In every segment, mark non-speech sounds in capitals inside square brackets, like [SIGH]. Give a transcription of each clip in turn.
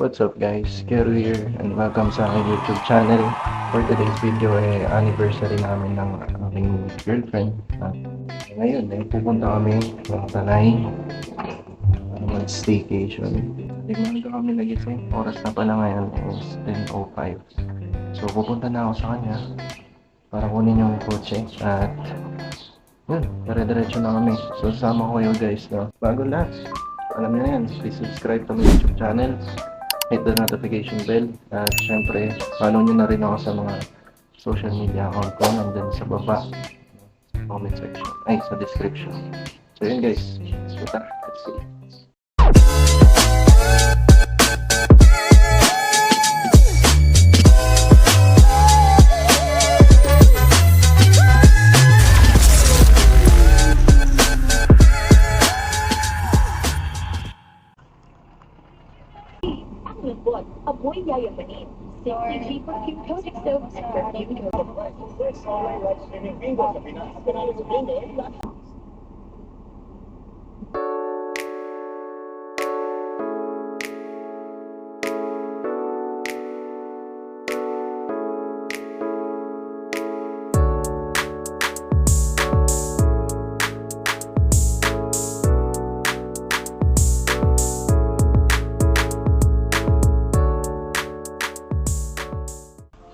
What's up guys? Kero here and welcome sa aking YouTube channel. For today's video ay anniversary namin ng aking girlfriend. At ngayon ay pupunta kami ng Tanay para mag-staycation. Hindi mo na kami nagising. Oras na pala ngayon is 10.05. So pupunta na ako sa kanya para kunin yung kotse at yun, dire-diretso na kami. So sama ko kayo guys no. Bago lahat, alam niyo na yan, please subscribe to my YouTube channel hit the notification bell. At syempre follow nyo na rin ako sa mga social media account ko. Nandun sa baba comment section. Ay sa description. So yun guys. So tara let's Bingo.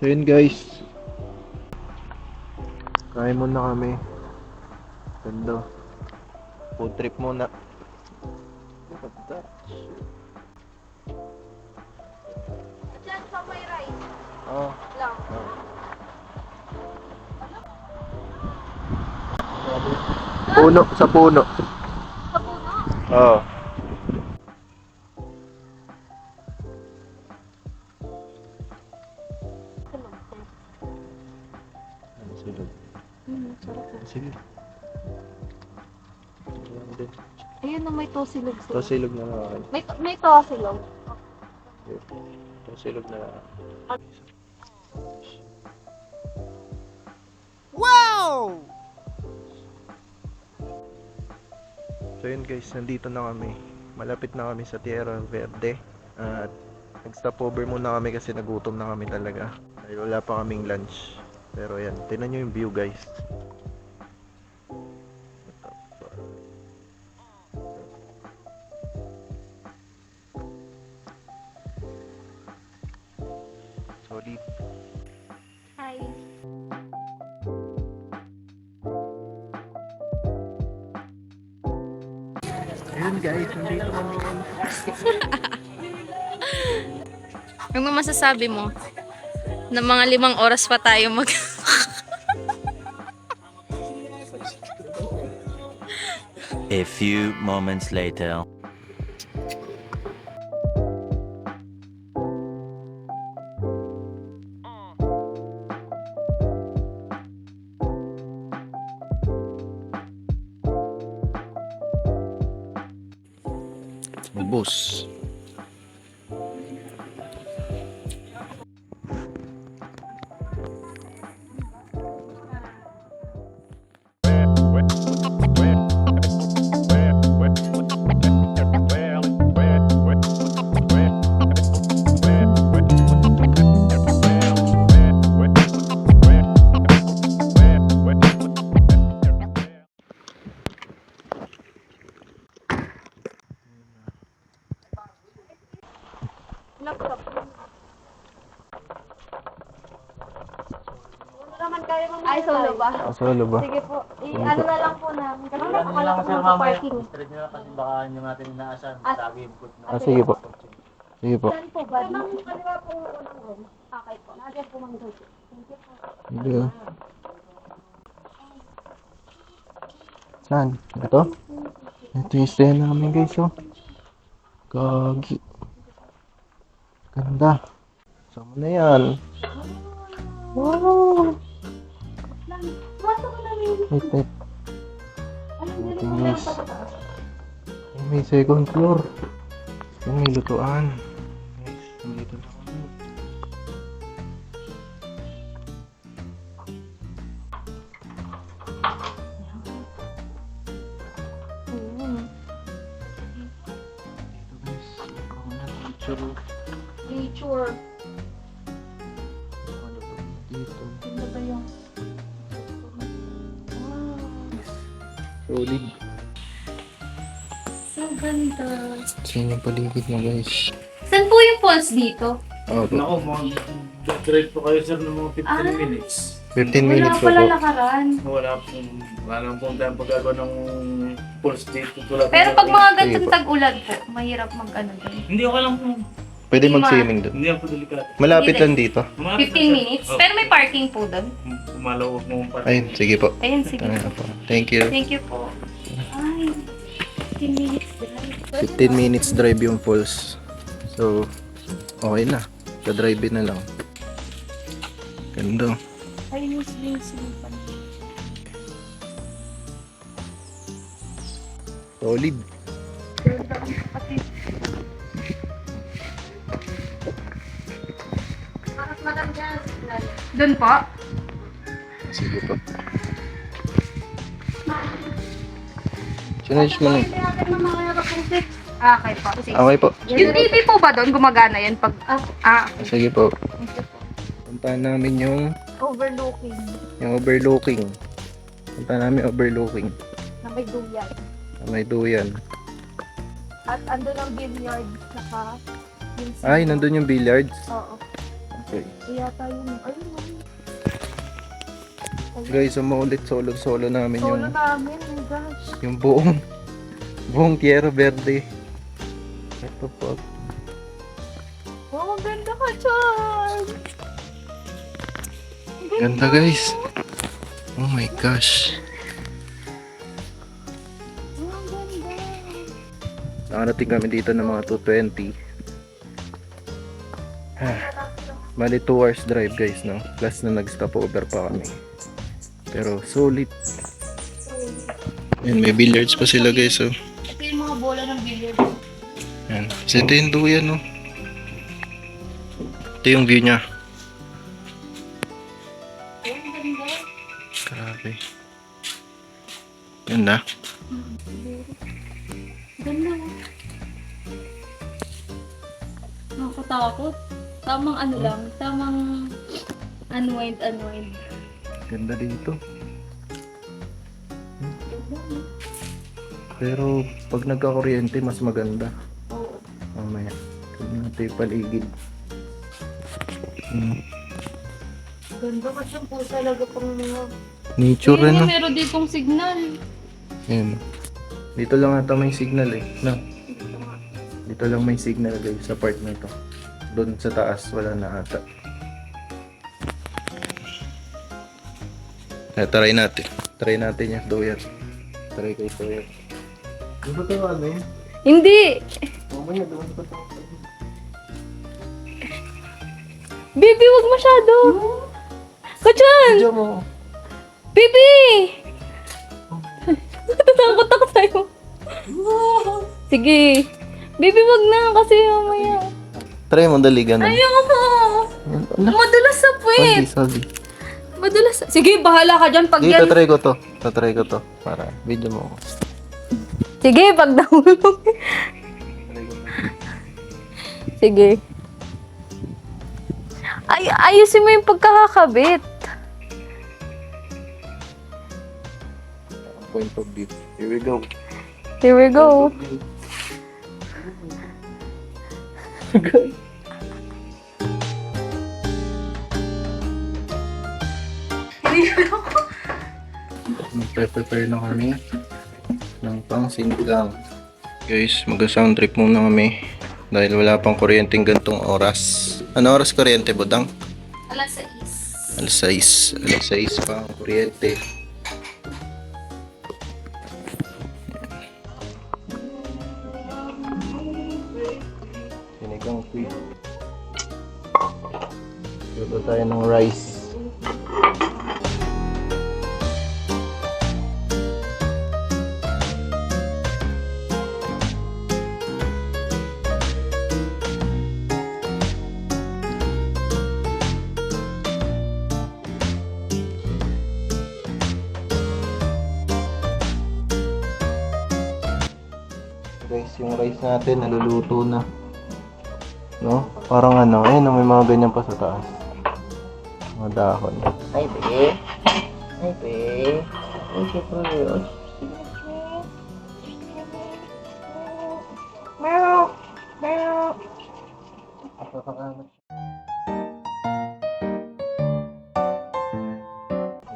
So yun guys kain muna kami. Ganda. Food trip muna. Ganda. Diyan sa may rice oh. Lang. puno sa puno. Sa puno. oh tosilog na lang. May, to- may tosilog. Ito silog na lang. So yun guys, nandito na kami. Malapit na kami sa Tierra Verde. At nag-stop over muna kami kasi nagutom na kami talaga. Dahil wala pa kaming lunch. Pero yan, tinan nyo yung view guys. Guys, nandito kami. [LAUGHS] Ano masasabi mo? Na mga limang oras pa tayo mag... A few moments later. Solo ba? Sige po. I-ano na lang po namin. Kasi nakakala ko sa parking. Straight nyo lang kasi baka hindi natin inaasahan. Ah. Sabi input na. Ah, sige po. Sige po. Saan po ba? Kaliwa po ng room. Okay po. Nandiyan po mang doon. Thank you po. Hindi ah. Saan? Ito? Ito yung stay namin guys oh. Gagi. Ganda. Sama na yan. Wow. Wait, wait. Naman guys. yung may second floor. Ito may lutuan. Guys, nandito na kami. Mo guys? Saan po yung falls dito? Oh, Naku, mga drive po kayo sir ng mga 15 Ah. minutes. 15 Wala minutes pa pala po. lakaran. Wala pong, wala pong tayong pagkagawa ng pulse date. Tulad Pero ng- pag mga ganitong po. tag-ulan po, mahirap mag-ano doon. Hindi okay lang po. Pwede mag-swimming doon. Hindi ako delikado. Malapit Hindi. lang dito. Umapit 15 lang siya. minutes? Oh, Pero may parking po doon. Umalaw mo pa. Ayun, sige po. Ayun, sige. Ano po. Thank you. Thank you po. Ay, 15 minutes drive. 15 minutes drive yung falls. So, okay na. Ka-drive na lang. Ganda. Ay, yung swing swing pa. Solid. Doon po? Sige po. Sinayos mo na. Ah, okay po. Sige. Okay po. Yung TV po ba doon, gumagana yan pag... Ah, Sige po. Puntahan namin yung overlooking yung overlooking. Puntahan namin overlooking. na may duyan. May duyan. At ando ng billiard, naka... Yung Ay, nandun yung billiards. Oo. Okay. Kaya tayo... Ayun, ayun. Guys, umuulit solo-solo namin Solo yung namin, oh gosh. yung buong buong Tierra Verde. Ito po. Oh, ang ganda ka! Ang Ganda guys. Oh my gosh. Ang ganda. Nakarating kami dito ng mga 220. Bali 2 hours drive guys no. Plus na nag-stop over pa kami. Pero solid. Yan, may billiards pa sila guys oh. Ito yung mga bola ng billiard. Yan. Kasi ito yung duyan no. Ito yung view niya. Ganda dito. Pero pag nagka-kuryente mas maganda. Oo. Mamaya. Tignan natin yung paligid. Hmm. Ganda kasi po talaga pang mga... Nature Ayun, ano? meron ditong signal. Yan. Dito lang ata may signal eh. No? Dito lang may signal guys sa part na to. Doon sa taas wala na ata. Kaya try natin. Try natin yung doyan. Try kay doyan. Di ba ito ano yun? Hindi! Mamaya doon pa ito. Baby, wag masyado! Kachan! Diyan mo. Baby! Natatakot ako sa'yo. Sige. Baby, wag na kasi mamaya. Try mo dali ganun. Ayoko! Ano? Madulas sa puwet! Sorry, sorry. Madulas. Sige, bahala ka dyan pag Dito, yan. try ko to. Tatry ko to. Para video mo. ako. Sige, pag nahulog. Sige. Ay, ayusin mo yung pagkakakabit. Point of view. Here we go. Here we go. [LAUGHS] Magpe-prepare na kami ng pang sinigang. Guys, mag-sound trip muna kami dahil wala pang kuryenteng gantong oras. Ano oras kuryente, Budang? Alas 6. Alas 6. Alas 6 pa ang kuryente. Rice natin naluluto na. No? Parang ano, ayun, may mga ganyan pa sa taas. Mga dahon. Ay, be. Ay, be. Ay, syempre. Meow! Meow!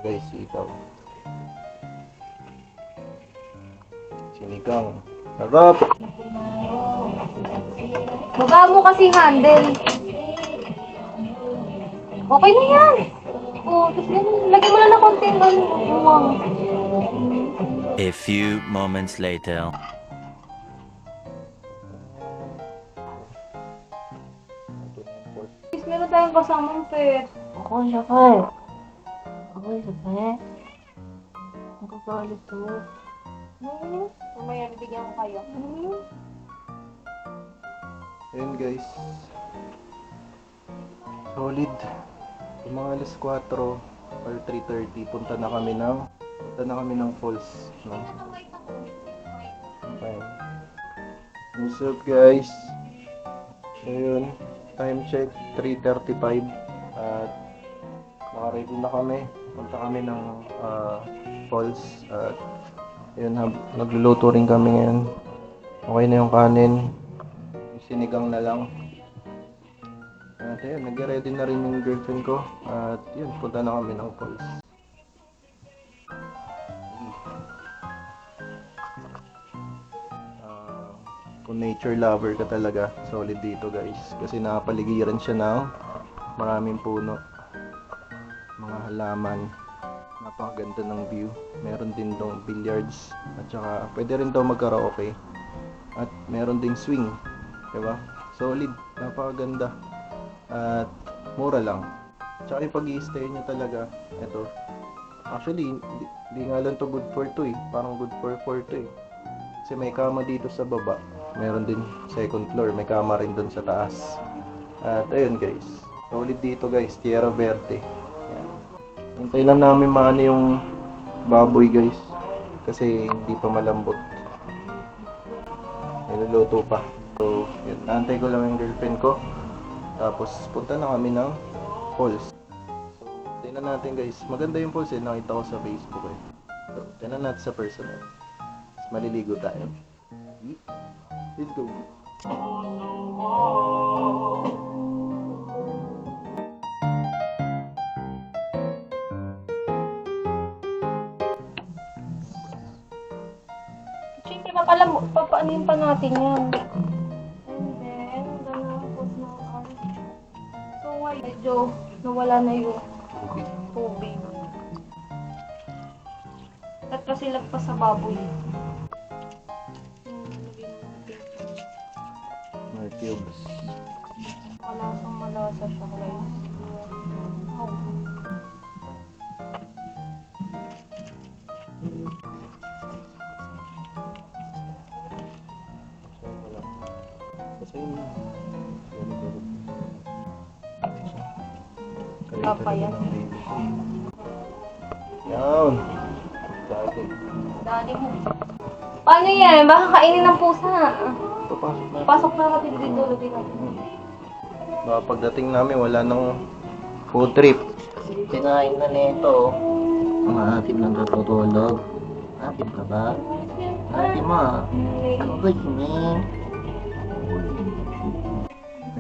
Guys, ikaw. Sinigang. Sarap! Baba mo kasi handle. Okay na yan. Oh, tapos lagyan mo lang ng konti ng. A few moments later. Guys, meron tayong kasamang pet. Ako, sakay. Ako, sakay. Ang kakalit to. Hmm, mamaya bibigyan ko kayo. Hmm. Ayun guys. Solid. Yung mga alas 4 or 3.30, punta na kami ng punta na kami ng falls. No? Okay. What's up guys? Ayun. Time check, 3.35. At nakaready na kami. Punta kami ng ah, falls. At ayun, nagluluto rin kami ngayon. Okay na yung kanin. Sinigang na lang. At ayun, nag-ready na rin yung girlfriend ko. At yun, punta na kami ng falls. Ah, kung nature lover ka talaga, solid dito guys. Kasi nakapaligiran siya ng maraming puno. Mga halaman. Napakaganda ng view. Meron din dong billiards. At saka, pwede rin daw magkaraoke. At meron ding swing. Diba? Solid. Napakaganda. At mura lang. Tsaka yung pag stay nyo talaga, eto. Actually, di, di nga lang to good for to eh. Parang good for four to eh. Kasi may kama dito sa baba. Meron din second floor. May kama rin dun sa taas. At ayun guys. Solid dito guys. Tierra Verde. Yan. Hintay lang namin maano yung baboy guys. Kasi hindi pa malambot. Niluluto pa. So, yun. Naantay ko lang yung girlfriend ko. Tapos, punta na kami ng falls. So, tingnan natin guys. Maganda yung falls eh. Nakita ko sa Facebook eh. So, tingnan natin sa personal. Tapos, maliligo tayo. Let's go. Siyempre, papala mo, papaanin pa natin yan. Medyo nawala na yung tubig. At kasi lagpas sa baboy. More cubes. Malasang malasa siya guys. Oh. Papa yan. Yan. Dati. Dali mo. Paano yan? Baka kainin ng pusa. Papasok na. Pasok na natin dito. Lagay natin. Baka pagdating namin, wala nang food trip. Kinain na nito. Ang atin lang natutulog. Atin ka ba? Atin mo ah. Good ni.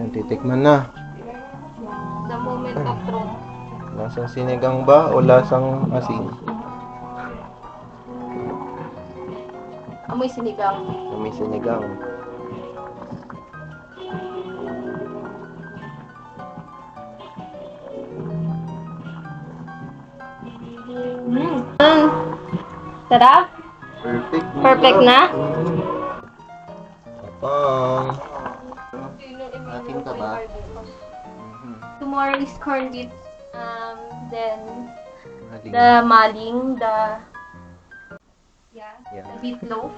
Yan, titikman na. Lasang sinigang ba o lasang asin? Amoy sinigang. May sinigang. Mm. Sarap? Perfect. Perfect na? Tapang. Atin ka ba? Tomorrow is corned beef. Um, then Maling. the maling, the yeah, Yeah. the beef loaf,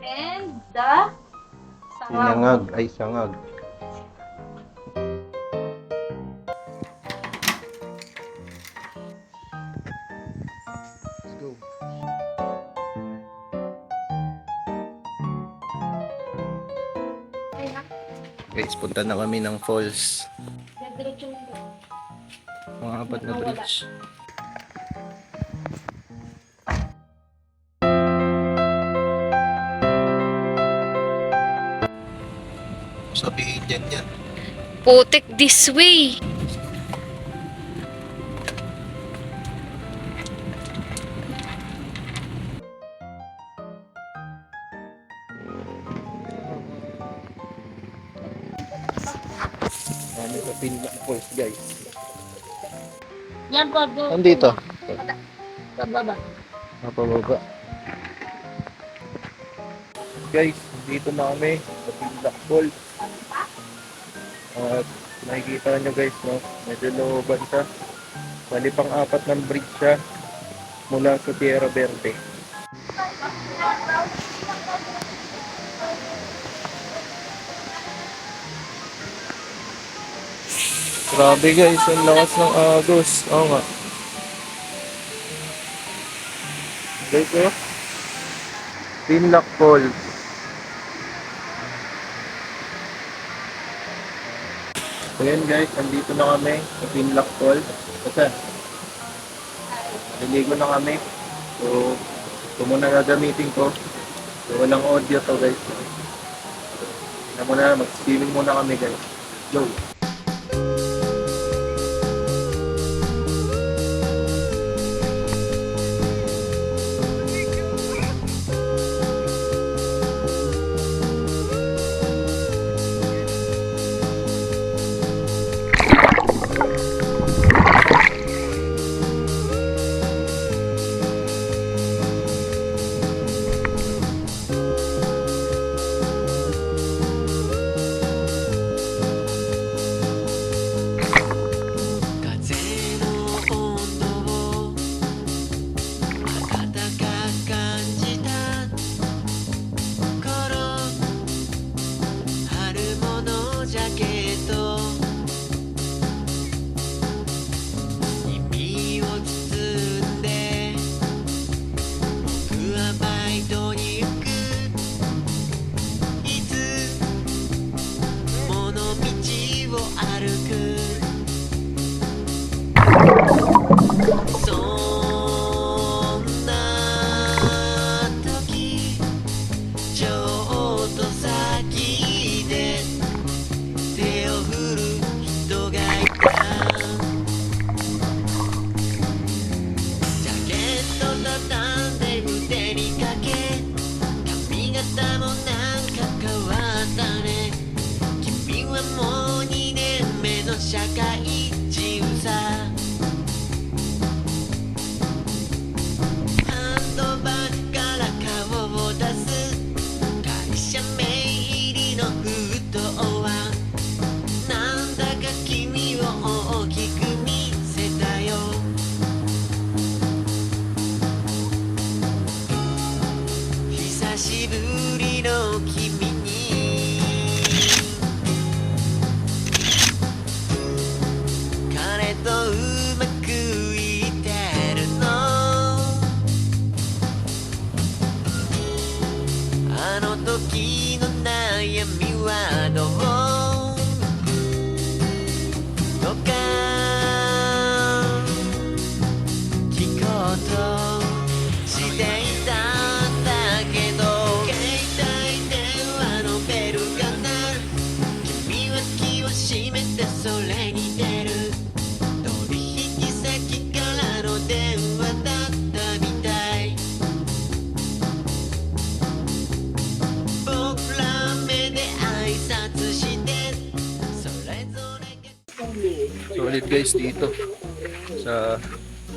and the sangag. Sinangag. Ay, sangag. Let's go. Guys, punta na kami ng falls. Diretso apat na bridge. Sabihin yan yan. Putik this way. Nandito. Sa baba. Napababa. Guys, dito na kami sa Pinlock Falls. At nakikita nyo guys, no? Medyo looban siya. Bali pang apat ng bridge siya mula sa Tierra Verde. Grabe guys, ang lakas ng agos. Oo nga. Guys, oh. Pinlock Falls. So yun guys, andito na kami sa Pinlock Falls. Kasi, naligo na kami. So, ito muna gagamitin ko. So, walang audio to guys. Na muna, mag-swimming muna kami guys. Go!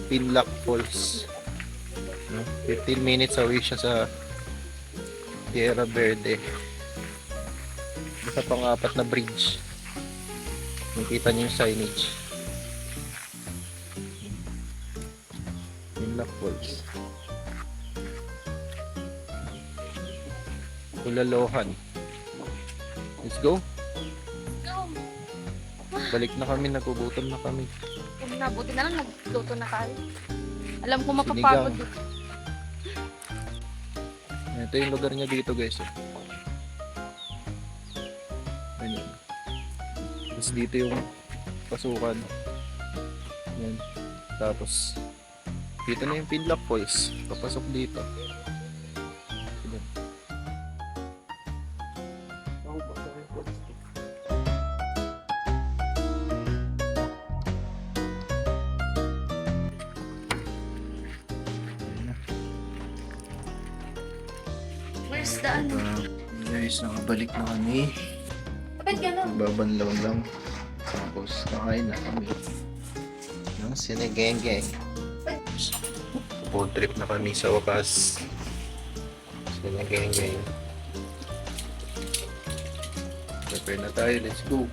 Pinlock Falls. No? 15 minutes away siya sa Tierra Verde. Isa pang apat na bridge. Nakita niyo yung signage. Pinlock Falls. Kulalohan. Let's go. Go. Balik na kami, nagugutom na kami. Kung nabuti na lang, nagluto na tayo. Alam ko mapapagod. Ito yung lugar niya dito guys. Ayun yun. Tapos dito yung pasukan. Yan. Tapos dito na yung Pinlock Falls. Papasok dito. The ano? Guys, nakabalik na kami. Ba't gano'n? Babanlaw lang. Tapos kakain na kami. Ng sinigenge. Food trip na kami sa wakas. Sinigenge. Prepare na tayo. Let's go.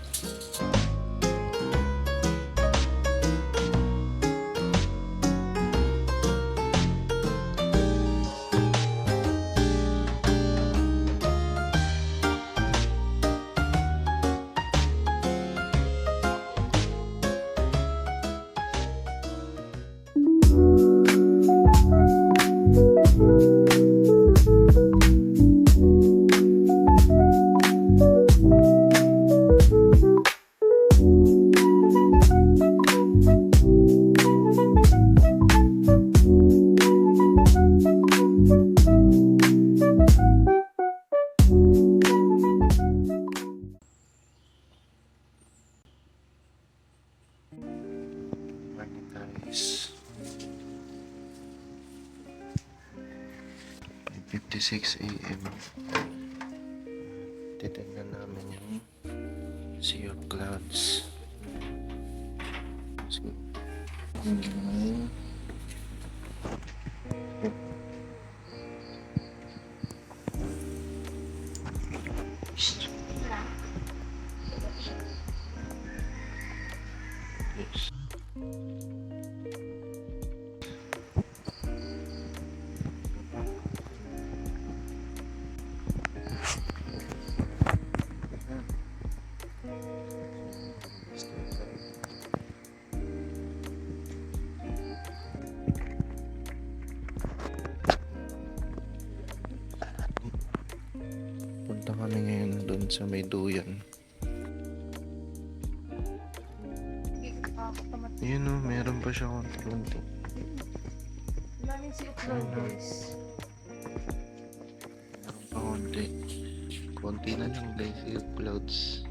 Yes. Punta kami ngayon doon sa may duyan. Siya konti-konti. Daming si Upload guys. Konti. Konti na lang guys, yung clouds.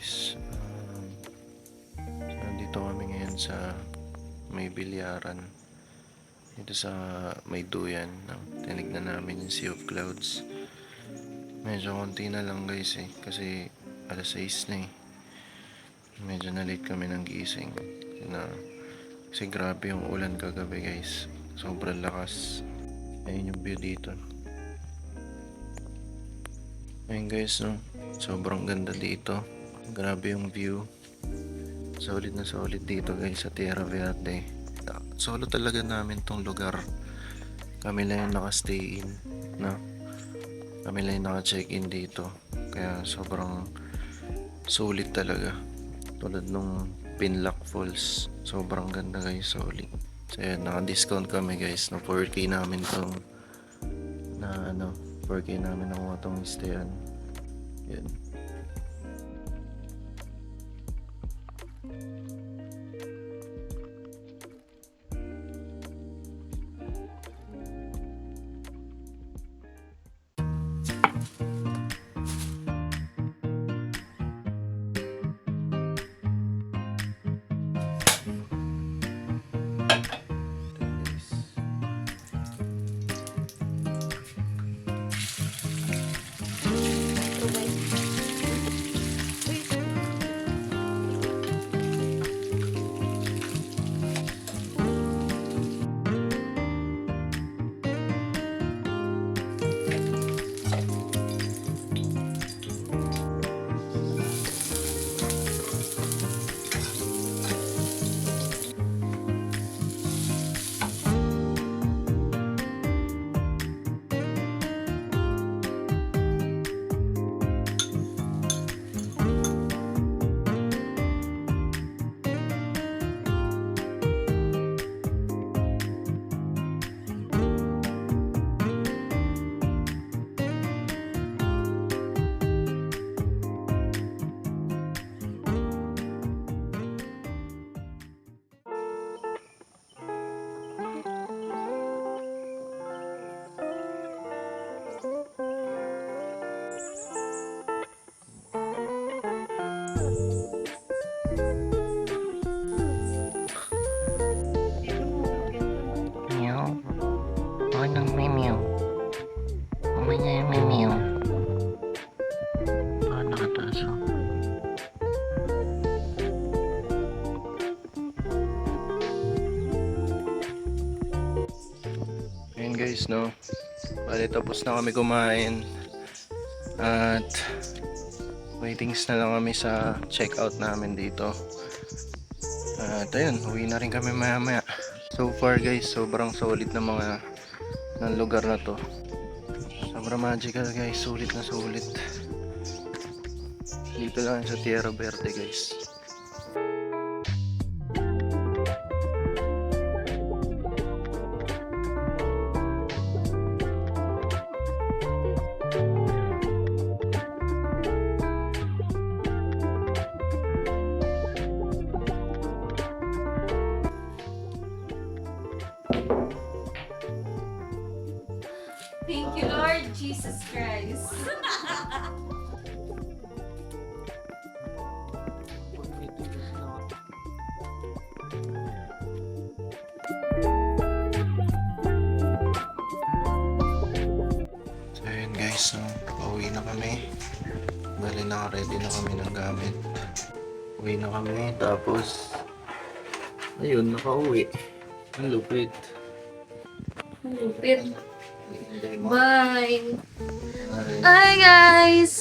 Guys. Um, nandito kami ngayon sa may bilyaran. Dito sa may duyan. Tinignan namin yung Sea of Clouds. Medyo konti na lang guys eh. Kasi alas 6 na eh. Medyo na late kami ng gising. Na, kasi grabe yung ulan kagabi guys. Sobrang lakas. Ayun yung view dito. Ayun guys no. Sobrang ganda dito. Grabe yung view. Solid na solid dito guys sa Tierra Verde. Solo talaga namin tong lugar. Kami lang yung nakastay in. No? Kami lang yung naka-check in dito. Kaya sobrang sulit talaga. Tulad nung Pinlock Falls. Sobrang ganda guys, solid. So yan, naka-discount kami guys. Na 4K namin tong na ano, 4K namin nakuha tong stayan. Yan. Oh, nang may meow. Oh, may may may meow. Ah, nakataas oh. Ayun guys, no. Bali tapos na kami kumain. At waitings na lang kami sa checkout namin dito. At ayun, uwi na rin kami maya maya. So far guys, sobrang solid na mga ng lugar na to. Sobrang magical guys, sulit na sulit. Dito lang sa Tierra Verde guys. Jesus Christ. So yun guys, so, pauwi na kami. Bali naka-ready na kami ng gamit. Uwi na kami, tapos ayun, nakauwi. Ang lupit. Lupit. Bye. Hi guys!